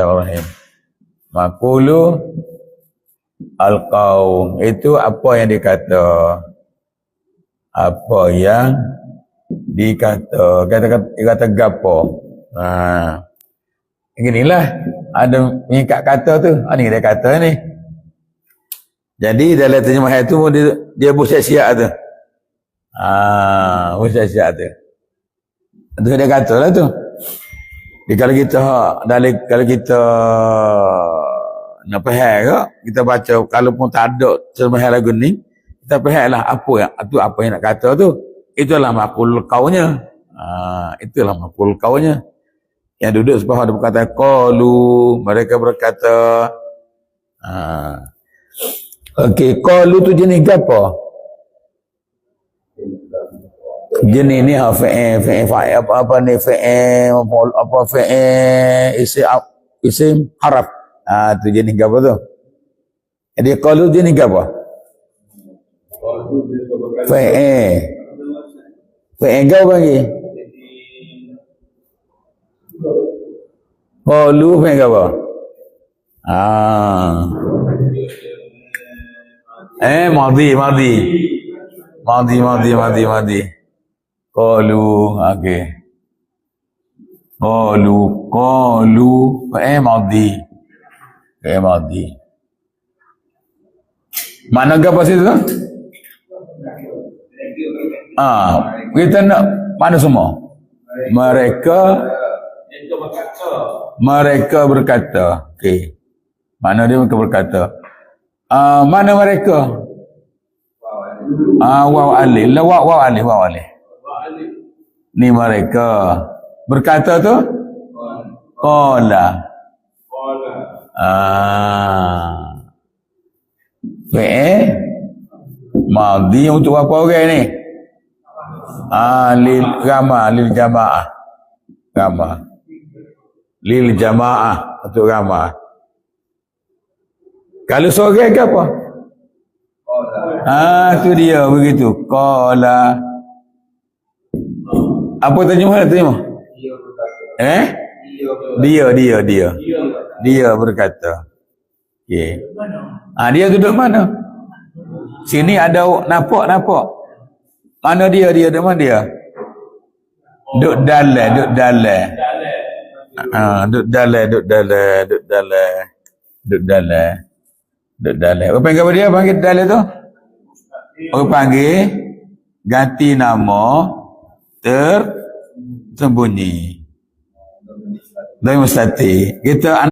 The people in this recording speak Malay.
Bismillahirrahmanirrahim. Makulu al-qaum. Itu apa yang dikata? Apa yang dikata? Kata kata, gapo? Ha. Inilah ada mengikat kata tu. Ha ni dia kata ni. Jadi dalam terjemahan itu dia dia buat siap tu. Ah buat siap tu. Tu dia kata lah tu jadi kalau kita dalam kalau kita nak faham ke kita baca kalau pun tak ada terjemahan lagu ni kita faham lah apa yang itu apa yang nak kata tu. Itulah makul kaunya. Ha, itulah makul kaunya. Yang duduk sebawah ada berkata qalu mereka berkata ha. okey qalu tu jenis apa jenis ni ha fa'il fa'il fa'il apa apa ni fa'il apa apa fa'il isim isim haraf ah tu jenis apa tu? Jadi qalu jenis apa fa'il fa'il kau bagi? Qalu fa'il apa ah. Eh madi madi. Madi madi madi madi qalu okey. Qalu qalu eh madi eh madi mana ke apa situ ah kita nak mana semua? Mereka mereka berkata okey. Mana dia mereka berkata? Ah mana mereka? Ah waw alif. La waw waw alif waw alif ni mereka berkata tu qala ah Fi'il Madi untuk apa orang ni? Ah, lil ramah, lil jamaah. Ramah. Lil jamaah untuk ramah. Kalau seorang ke apa? Ah, tu dia begitu. Qala. Apa terjemah terjemah? Eh? Dia, dia, dia. Dia berkata. Okey. Ah dia duduk mana? Sini ada nampak nampak. Mana dia dia duduk mana dia? Duduk dalam, duduk dalam. Ah duduk dalam, duduk dalam, duduk dalam. Duduk dalam. Duduk dalam. Apa panggil dia panggil dalam tu? Orang panggil ganti nama tersembunyi. Dan mustati. Kita